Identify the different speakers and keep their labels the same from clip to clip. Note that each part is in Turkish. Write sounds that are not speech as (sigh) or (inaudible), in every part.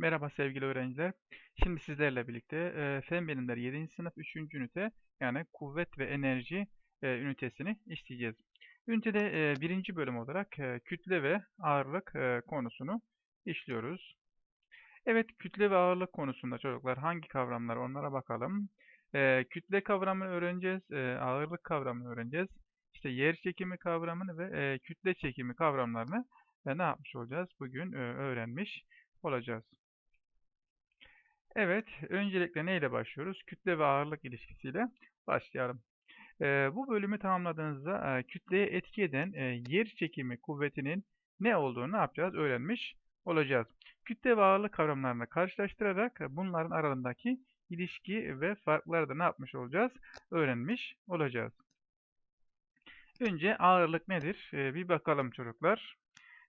Speaker 1: Merhaba sevgili öğrenciler. Şimdi sizlerle birlikte e, Fen Bilimleri 7. sınıf 3. ünite yani kuvvet ve enerji e, ünitesini işleyeceğiz. Ünitede e, birinci bölüm olarak e, kütle ve ağırlık e, konusunu işliyoruz. Evet kütle ve ağırlık konusunda çocuklar hangi kavramlar onlara bakalım. E, kütle kavramını öğreneceğiz, e, ağırlık kavramını öğreneceğiz. İşte yer çekimi kavramını ve e, kütle çekimi kavramlarını e, ne yapmış olacağız? Bugün e, öğrenmiş olacağız. Evet, öncelikle neyle başlıyoruz? Kütle ve ağırlık ilişkisiyle başlayalım. Ee, bu bölümü tamamladığınızda e, kütleye etki eden e, yer çekimi kuvvetinin ne olduğunu ne yapacağız? Öğrenmiş olacağız. Kütle ve ağırlık kavramlarını karşılaştırarak e, bunların arasındaki ilişki ve farkları da ne yapmış olacağız? Öğrenmiş olacağız. Önce ağırlık nedir? Ee, bir bakalım çocuklar.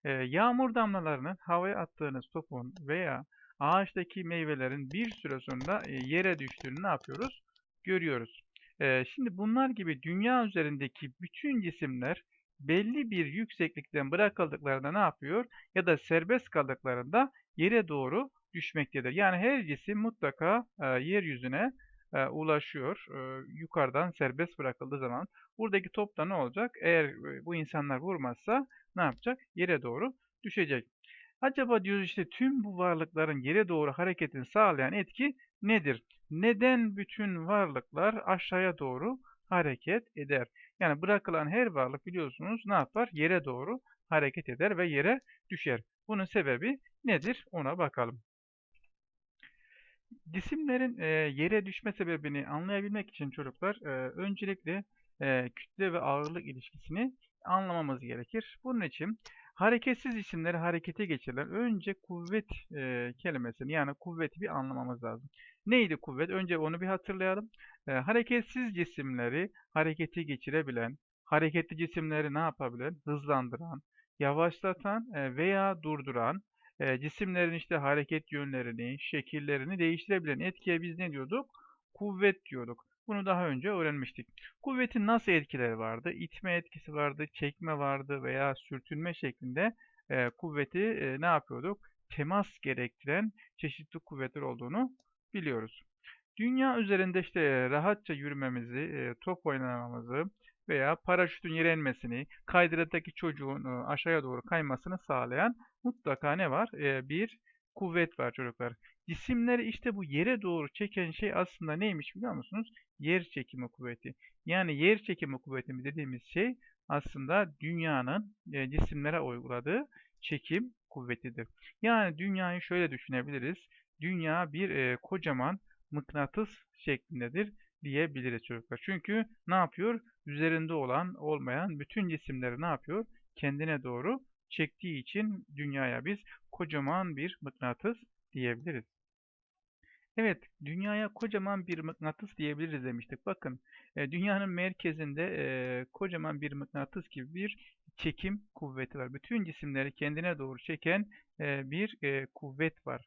Speaker 1: Ee, yağmur damlalarının havaya attığınız topun veya ağaçtaki meyvelerin bir süre sonra e, yere düştüğünü ne yapıyoruz? Görüyoruz. Ee, şimdi bunlar gibi dünya üzerindeki bütün cisimler belli bir yükseklikten bırakıldıklarında ne yapıyor? Ya da serbest kaldıklarında yere doğru düşmektedir. Yani her cisim mutlaka e, yeryüzüne e, ulaşıyor. E, yukarıdan serbest bırakıldığı zaman buradaki top da ne olacak? Eğer bu insanlar vurmazsa ne yapacak? Yere doğru düşecek. Acaba diyoruz işte tüm bu varlıkların yere doğru hareketini sağlayan etki nedir? Neden bütün varlıklar aşağıya doğru hareket eder? Yani bırakılan her varlık biliyorsunuz ne yapar? Yere doğru hareket eder ve yere düşer. Bunun sebebi nedir? Ona bakalım. Cisimlerin yere düşme sebebini anlayabilmek için çocuklar öncelikle kütle ve ağırlık ilişkisini anlamamız gerekir. Bunun için hareketsiz cisimleri harekete geçirilen önce kuvvet e, kelimesini yani kuvveti bir anlamamız lazım. Neydi kuvvet? Önce onu bir hatırlayalım. E, hareketsiz cisimleri harekete geçirebilen, hareketli cisimleri ne yapabilen? Hızlandıran, yavaşlatan e, veya durduran, e, cisimlerin işte hareket yönlerini, şekillerini değiştirebilen etkiye biz ne diyorduk? Kuvvet diyorduk. Bunu daha önce öğrenmiştik. Kuvvetin nasıl etkileri vardı? İtme etkisi vardı, çekme vardı veya sürtünme şeklinde e, kuvveti e, ne yapıyorduk? Temas gerektiren çeşitli kuvvetler olduğunu biliyoruz. Dünya üzerinde işte rahatça yürümemizi, e, top oynamamızı veya paraşütün yere inmesini, kaydıraktaki çocuğun e, aşağıya doğru kaymasını sağlayan mutlaka ne var? E, bir kuvvet var çocuklar. Cisimleri işte bu yere doğru çeken şey aslında neymiş biliyor musunuz? Yer çekimi kuvveti. Yani yer çekimi kuvveti dediğimiz şey aslında dünyanın e, cisimlere uyguladığı çekim kuvvetidir. Yani dünyayı şöyle düşünebiliriz. Dünya bir e, kocaman mıknatıs şeklindedir diyebiliriz çocuklar. Çünkü ne yapıyor? Üzerinde olan, olmayan bütün cisimleri ne yapıyor? Kendine doğru çektiği için dünyaya biz kocaman bir mıknatıs diyebiliriz. Evet, dünyaya kocaman bir mıknatıs diyebiliriz demiştik. Bakın, e, dünyanın merkezinde e, kocaman bir mıknatıs gibi bir çekim kuvveti var. Bütün cisimleri kendine doğru çeken e, bir e, kuvvet var.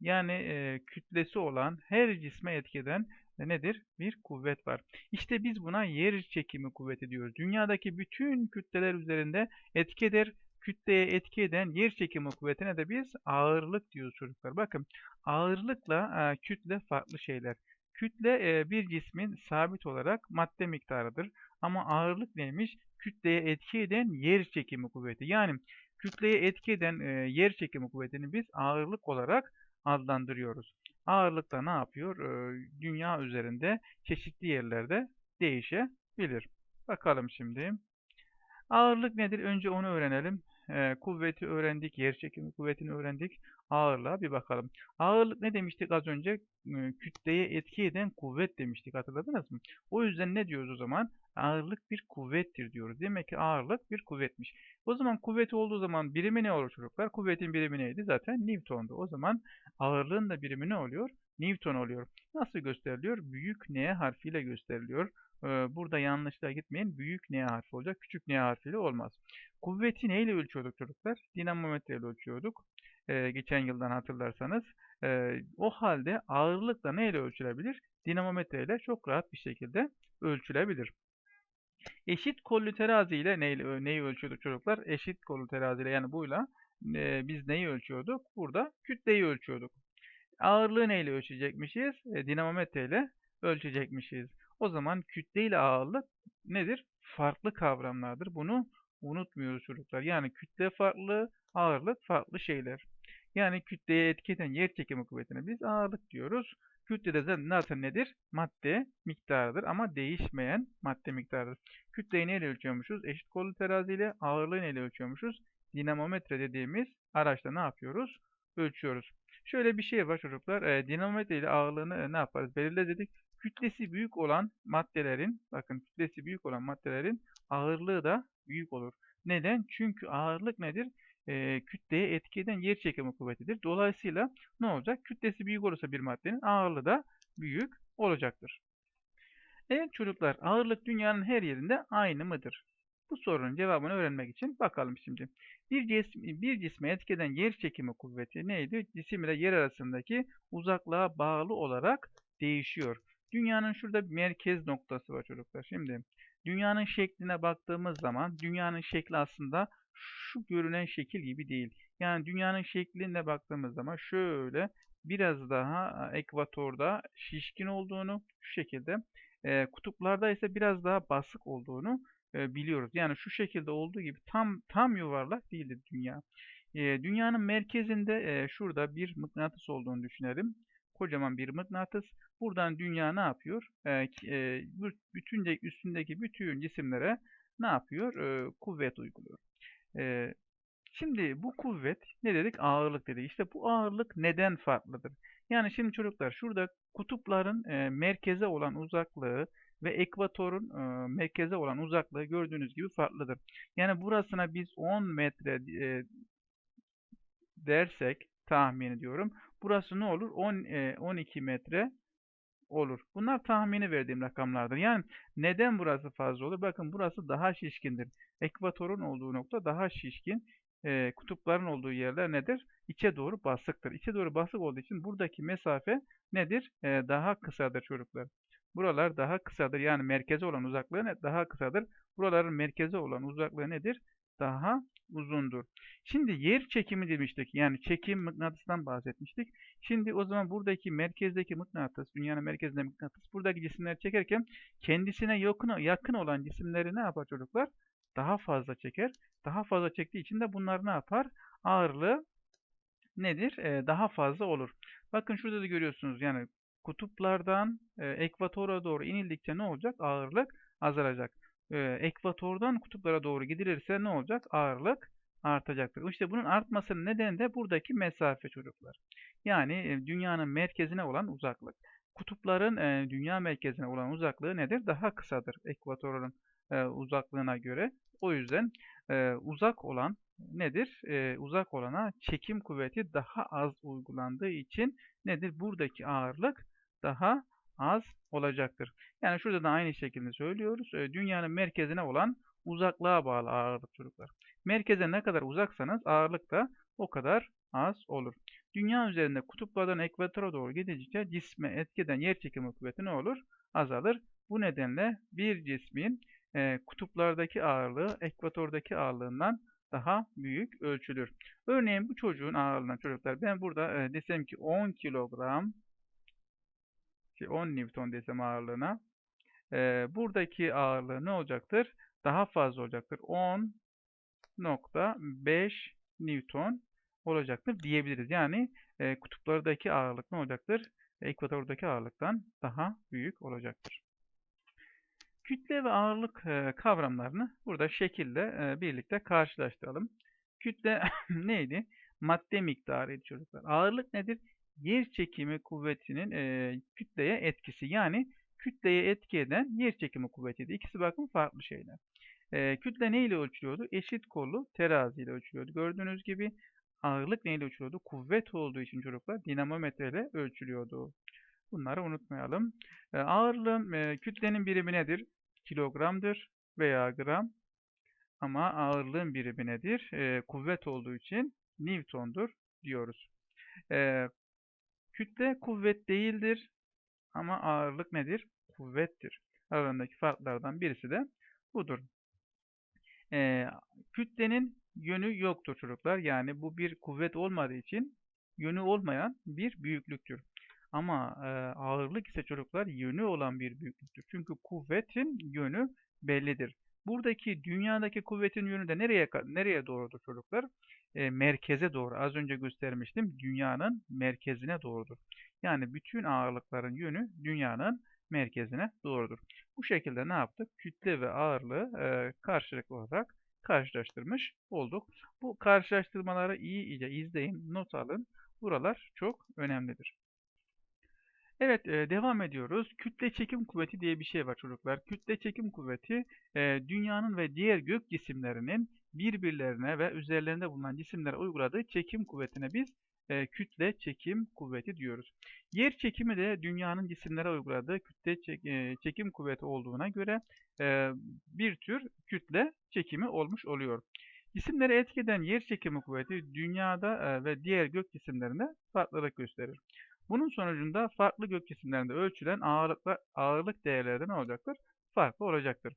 Speaker 1: Yani e, kütlesi olan her cisme etkeden e, nedir? Bir kuvvet var. İşte biz buna yer çekimi kuvveti diyoruz. Dünyadaki bütün kütleler üzerinde etki eder kütleye etki eden yer çekimi kuvvetine de biz ağırlık diyoruz çocuklar. Bakın ağırlıkla e, kütle farklı şeyler. Kütle e, bir cismin sabit olarak madde miktarıdır. Ama ağırlık neymiş? Kütleye etki eden yer çekimi kuvveti. Yani kütleye etki eden e, yer çekimi kuvvetini biz ağırlık olarak adlandırıyoruz. Ağırlık da ne yapıyor? E, dünya üzerinde çeşitli yerlerde değişebilir. Bakalım şimdi. Ağırlık nedir? Önce onu öğrenelim e, kuvveti öğrendik, yer çekimi kuvvetini öğrendik. Ağırlığa bir bakalım. Ağırlık ne demiştik az önce? E, kütleye etki eden kuvvet demiştik hatırladınız mı? O yüzden ne diyoruz o zaman? Ağırlık bir kuvvettir diyoruz. Demek ki ağırlık bir kuvvetmiş. O zaman kuvveti olduğu zaman birimi ne olur çocuklar? Kuvvetin birimi neydi? Zaten Newton'du. O zaman ağırlığın da birimi ne oluyor? Newton oluyor. Nasıl gösteriliyor? Büyük N harfiyle gösteriliyor. Burada yanlışlığa gitmeyin. Büyük N harfi olacak. Küçük N harfiyle olmaz. Kuvveti neyle ölçüyorduk çocuklar? Dinamometre ile ölçüyorduk. Ee, geçen yıldan hatırlarsanız. Ee, o halde ağırlıkla neyle ölçülebilir? Dinamometre ile çok rahat bir şekilde ölçülebilir. Eşit kollu terazi ile neyle, neyi ölçüyorduk çocuklar? Eşit kollu terazi ile yani buyla e, biz neyi ölçüyorduk? Burada kütleyi ölçüyorduk. Ağırlığı neyle ölçecekmişiz? E, dinamometre ile ölçecekmişiz. O zaman kütle ile ağırlık nedir? Farklı kavramlardır. Bunu unutmuyoruz çocuklar. Yani kütle farklı, ağırlık farklı şeyler. Yani kütleye etki eden yer çekimi kuvvetine biz ağırlık diyoruz. Kütle de zaten nedir? Madde miktarıdır ama değişmeyen madde miktarıdır. Kütleyi neyle ölçüyormuşuz? Eşit kollu teraziyle ağırlığı neyle ölçüyormuşuz? Dinamometre dediğimiz araçla ne yapıyoruz? Ölçüyoruz. Şöyle bir şey var çocuklar. E, dinamometre ile ağırlığını e, ne yaparız? Belirle dedik. Kütlesi büyük olan maddelerin, bakın kütlesi büyük olan maddelerin ağırlığı da büyük olur. Neden? Çünkü ağırlık nedir? E, kütleye etki eden yer çekimi kuvvetidir. Dolayısıyla ne olacak? Kütlesi büyük olursa bir maddenin ağırlığı da büyük olacaktır. Evet çocuklar, ağırlık dünyanın her yerinde aynı mıdır? Bu sorunun cevabını öğrenmek için bakalım şimdi. Bir, cism, bir cisme etkeden yer çekimi kuvveti neydi? Cisim ile yer arasındaki uzaklığa bağlı olarak değişiyor. Dünyanın şurada bir merkez noktası var çocuklar. Şimdi dünyanın şekline baktığımız zaman dünyanın şekli aslında şu görünen şekil gibi değil. Yani dünyanın şekline baktığımız zaman şöyle biraz daha ekvatorda şişkin olduğunu şu şekilde e, kutuplarda ise biraz daha basık olduğunu e, biliyoruz. Yani şu şekilde olduğu gibi tam tam yuvarlak değildir dünya. E, dünyanın merkezinde e, şurada bir mıknatıs olduğunu düşünelim. Kocaman bir mıknatıs. Buradan dünya ne yapıyor? E, e, bütün üstündeki bütün cisimlere ne yapıyor? E, kuvvet uyguluyor. E, şimdi bu kuvvet ne dedik? Ağırlık dedik. İşte bu ağırlık neden farklıdır? Yani şimdi çocuklar şurada kutupların e, merkeze olan uzaklığı ve ekvatorun e, merkeze olan uzaklığı gördüğünüz gibi farklıdır. Yani burasına biz 10 metre e, dersek tahmin ediyorum. Burası ne olur? 10 e, 12 metre olur. Bunlar tahmini verdiğim rakamlardır. Yani neden burası fazla olur? Bakın burası daha şişkindir. Ekvatorun olduğu nokta daha şişkin. E, kutupların olduğu yerler nedir? İçe doğru basıktır. İçe doğru basık olduğu için buradaki mesafe nedir? E, daha kısadır çocuklar. Buralar daha kısadır. Yani merkeze olan uzaklığı daha kısadır. Buraların merkeze olan uzaklığı nedir? Daha uzundur. Şimdi yer çekimi demiştik. Yani çekim mıknatıstan bahsetmiştik. Şimdi o zaman buradaki merkezdeki mıknatıs, dünyanın merkezinde mıknatıs, buradaki cisimleri çekerken kendisine yakın, yakın olan cisimleri ne yapar çocuklar? Daha fazla çeker. Daha fazla çektiği için de bunlar ne yapar? Ağırlığı nedir? Ee, daha fazla olur. Bakın şurada da görüyorsunuz. Yani kutuplardan e, ekvatora doğru inildikçe ne olacak? Ağırlık azalacak. E, ekvatordan kutuplara doğru gidilirse ne olacak? Ağırlık artacaktır. İşte bunun artmasının nedeni de buradaki mesafe çocuklar. Yani e, dünyanın merkezine olan uzaklık. Kutupların e, dünya merkezine olan uzaklığı nedir? Daha kısadır ekvatorun e, uzaklığına göre. O yüzden e, uzak olan nedir? E, uzak olana çekim kuvveti daha az uygulandığı için nedir? Buradaki ağırlık daha az olacaktır. Yani şurada da aynı şekilde söylüyoruz. E, dünyanın merkezine olan uzaklığa bağlı ağırlık çocuklar. Merkeze ne kadar uzaksanız ağırlık da o kadar az olur. Dünya üzerinde kutuplardan ekvatora doğru gidince cisme etkeden yer çekimi kuvveti ne olur? Azalır. Bu nedenle bir cismin e, kutuplardaki ağırlığı ekvatordaki ağırlığından daha büyük ölçülür. Örneğin bu çocuğun ağırlığından çocuklar ben burada e, desem ki 10 kilogram 10 Newton desem ağırlığına. E, buradaki ağırlığı ne olacaktır? Daha fazla olacaktır. 10.5 Newton olacaktır diyebiliriz. Yani e, kutuplardaki ağırlık ne olacaktır? Ekvatordaki ağırlıktan daha büyük olacaktır. Kütle ve ağırlık e, kavramlarını burada şekilde e, birlikte karşılaştıralım. Kütle (laughs) neydi? Madde miktarıydı çocuklar. Ağırlık nedir? Yer çekimi kuvvetinin e, kütleye etkisi. Yani kütleye etki eden yer çekimi kuvvetiydi. İkisi bakın farklı şeyler. E, kütle neyle ölçülüyordu? Eşit kollu teraziyle ölçülüyordu. Gördüğünüz gibi ağırlık neyle ölçülüyordu? Kuvvet olduğu için çocuklar dinamometre ile ölçülüyordu. Bunları unutmayalım. E, ağırlığın, e, kütlenin birimi nedir? Kilogramdır veya gram. Ama ağırlığın birimi nedir? E, kuvvet olduğu için Newton'dur diyoruz. E, Kütle kuvvet değildir ama ağırlık nedir? Kuvvettir. Aralarındaki farklardan birisi de budur. Ee, kütlenin yönü yoktur çocuklar. Yani bu bir kuvvet olmadığı için yönü olmayan bir büyüklüktür. Ama e, ağırlık ise çocuklar yönü olan bir büyüklüktür. Çünkü kuvvetin yönü bellidir. Buradaki dünyadaki kuvvetin yönü de nereye nereye doğrudur çocuklar? E, merkeze doğru. Az önce göstermiştim. Dünyanın merkezine doğrudur. Yani bütün ağırlıkların yönü dünyanın merkezine doğrudur. Bu şekilde ne yaptık? Kütle ve ağırlığı e, karşılıklı olarak karşılaştırmış olduk. Bu karşılaştırmaları iyi iyice izleyin, not alın. Buralar çok önemlidir. Evet, devam ediyoruz. Kütle çekim kuvveti diye bir şey var çocuklar. Kütle çekim kuvveti dünyanın ve diğer gök cisimlerinin birbirlerine ve üzerlerinde bulunan cisimlere uyguladığı çekim kuvvetine biz kütle çekim kuvveti diyoruz. Yer çekimi de dünyanın cisimlere uyguladığı kütle çek, çekim kuvveti olduğuna göre bir tür kütle çekimi olmuş oluyor. Cisimleri etkeden yer çekimi kuvveti dünyada ve diğer gök cisimlerinde farklılık gösterir. Bunun sonucunda farklı gök cisimlerinde ölçülen ağırlıklar, ağırlık değerleri ne olacaktır? Farklı olacaktır.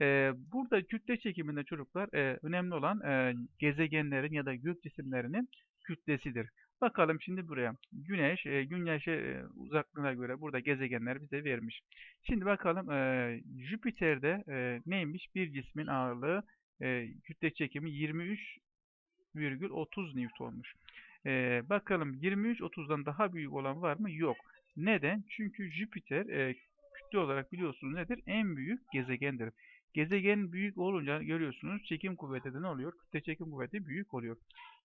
Speaker 1: Ee, burada kütle çekiminde çocuklar e, önemli olan e, gezegenlerin ya da gök cisimlerinin kütlesidir. Bakalım şimdi buraya. Güneş, e, Güneş'e e, uzaklığına göre burada gezegenler bize vermiş. Şimdi bakalım e, Jüpiter'de e, neymiş? Bir cismin ağırlığı e, kütle çekimi 23,30 Newton'muş. E, bakalım 23.30'dan daha büyük olan var mı? Yok. Neden? Çünkü Jüpiter e, kütle olarak biliyorsunuz nedir? En büyük gezegendir. Gezegen büyük olunca görüyorsunuz çekim kuvveti de ne oluyor? Kütle çekim kuvveti büyük oluyor.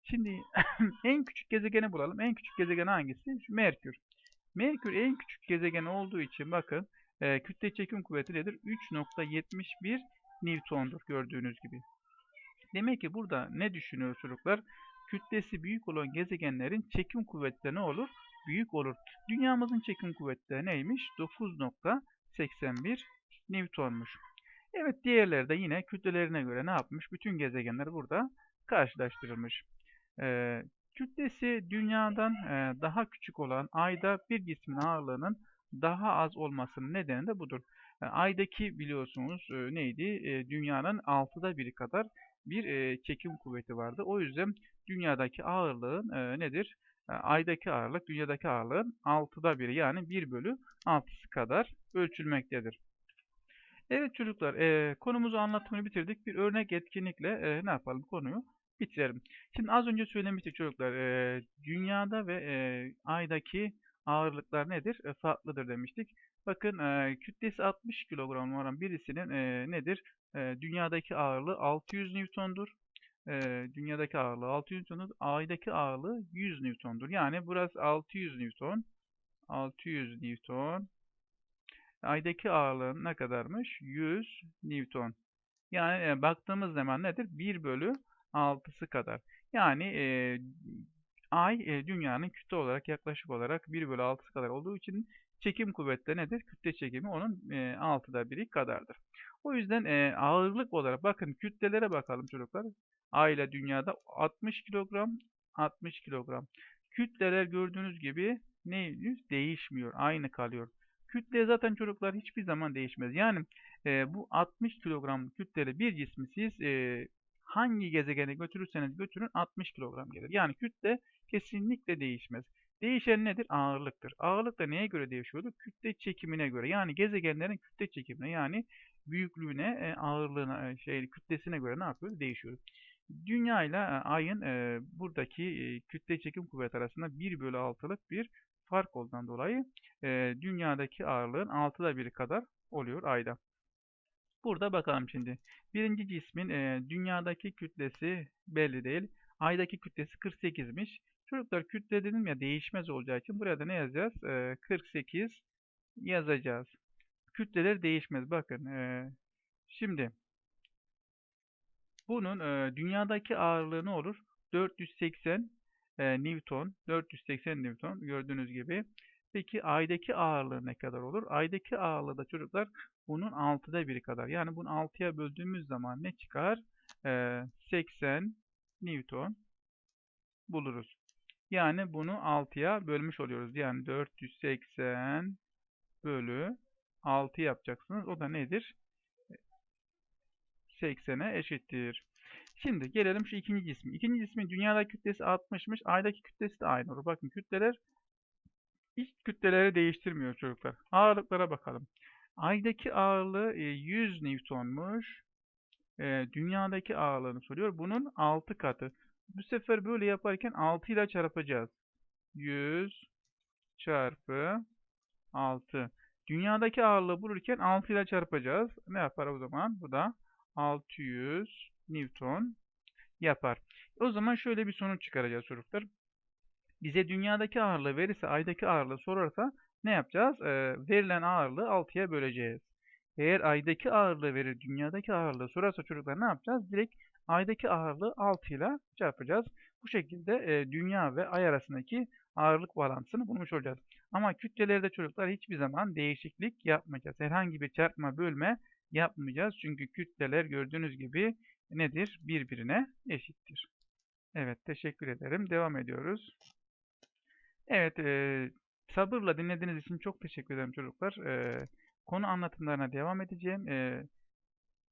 Speaker 1: Şimdi (clears throat) en küçük gezegeni bulalım. En küçük gezegen hangisi? Merkür. Merkür en küçük gezegen olduğu için bakın e, kütle çekim kuvveti nedir? 3.71 Newton'dur gördüğünüz gibi. Demek ki burada ne düşünüyor çocuklar? Kütlesi büyük olan gezegenlerin çekim kuvvetleri ne olur? Büyük olur. Dünyamızın çekim kuvvetleri neymiş? 9.81 Newton'muş. Evet diğerleri de yine kütlelerine göre ne yapmış? Bütün gezegenler burada karşılaştırılmış. Ee, kütlesi dünyadan e, daha küçük olan ayda bir cismin ağırlığının daha az olmasının nedeni de budur. Yani e, aydaki biliyorsunuz e, neydi? E, dünyanın altıda biri kadar bir e, çekim kuvveti vardı. O yüzden dünyadaki ağırlığın e, nedir? E, aydaki ağırlık dünyadaki ağırlığın 6'da biri yani 1 bölü 6'sı kadar ölçülmektedir. Evet çocuklar e, konumuzu anlatımını bitirdik. Bir örnek etkinlikle e, ne yapalım konuyu bitirelim. Şimdi az önce söylemiştik çocuklar e, dünyada ve e, aydaki ağırlıklar nedir? E, farklıdır demiştik. Bakın e, kütlesi 60 kilogram olan birisinin e, nedir? E, dünyadaki ağırlığı 600 Newton'dur e, dünyadaki ağırlığı 600 Newton'dur. Ay'daki ağırlığı 100 Newton'dur. Yani burası 600 Newton. 600 Newton. Ay'daki ağırlığı ne kadarmış? 100 Newton. Yani e, baktığımız zaman nedir? 1 bölü 6'sı kadar. Yani e, Ay e, dünyanın kütle olarak yaklaşık olarak 1 bölü 6'sı kadar olduğu için çekim kuvvetleri nedir? Kütle çekimi onun e, 6'da biri kadardır. O yüzden e, ağırlık olarak bakın kütlelere bakalım çocuklar. İle dünyada 60 kilogram 60 kilogram. Kütleler gördüğünüz gibi ne değişmiyor. Aynı kalıyor. Kütle zaten çocuklar hiçbir zaman değişmez. Yani e, bu 60 kilogram kütleli bir cismi siz e, hangi gezegene götürürseniz götürün 60 kilogram gelir. Yani kütle kesinlikle değişmez. Değişen nedir? Ağırlıktır. Ağırlık da neye göre değişiyordu? Kütle çekimine göre. Yani gezegenlerin kütle çekimine yani büyüklüğüne, e, ağırlığına, e, şey kütlesine göre ne yapıyor? Değişiyor. Dünya ile Ay'ın e, buradaki e, kütle çekim kuvveti arasında 1 bölü 6'lık bir fark olduğundan dolayı e, dünyadaki ağırlığın 6'da 1 kadar oluyor Ay'da. Burada bakalım şimdi. Birinci cismin e, dünyadaki kütlesi belli değil. Ay'daki kütlesi 48'miş. Çocuklar kütle dedim ya değişmez olacağı için buraya da ne yazacağız? E, 48 yazacağız. Kütleler değişmez. Bakın e, şimdi bunun e, dünyadaki ağırlığı ne olur? 480 e, Newton. 480 Newton gördüğünüz gibi. Peki aydaki ağırlığı ne kadar olur? Aydaki ağırlığı da çocuklar bunun 6'da biri kadar. Yani bunu 6'ya böldüğümüz zaman ne çıkar? E, 80 Newton buluruz. Yani bunu 6'ya bölmüş oluyoruz. Yani 480 bölü 6 yapacaksınız. O da nedir? 80'e eşittir. Şimdi gelelim şu ikinci cismi. İkinci cismin dünyadaki kütlesi 60'mış. Aydaki kütlesi de aynı olur. Bakın kütleler iç kütleleri değiştirmiyor çocuklar. Ağırlıklara bakalım. Aydaki ağırlığı e, 100 Newton'muş. E, dünyadaki ağırlığını soruyor. Bunun 6 katı. Bu sefer böyle yaparken 6 ile çarpacağız. 100 çarpı 6. Dünyadaki ağırlığı bulurken 6 ile çarpacağız. Ne yapar o zaman? Bu da 600 Newton yapar. O zaman şöyle bir sonuç çıkaracağız çocuklar. Bize dünyadaki ağırlığı verirse, aydaki ağırlığı sorarsa ne yapacağız? Ee, verilen ağırlığı 6'ya böleceğiz. Eğer aydaki ağırlığı verir, dünyadaki ağırlığı sorarsa çocuklar ne yapacağız? Direkt aydaki ağırlığı 6 ile çarpacağız. Bu şekilde e, dünya ve ay arasındaki ağırlık bağlantısını bulmuş olacağız. Ama kütlelerde çocuklar hiçbir zaman değişiklik yapmayacağız. Herhangi bir çarpma bölme yapmayacağız. Çünkü kütleler gördüğünüz gibi nedir? Birbirine eşittir. Evet teşekkür ederim. Devam ediyoruz. Evet e, sabırla dinlediğiniz için çok teşekkür ederim çocuklar. E, konu anlatımlarına devam edeceğim. E,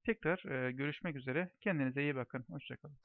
Speaker 1: tekrar görüşmek üzere. Kendinize iyi bakın. Hoşçakalın.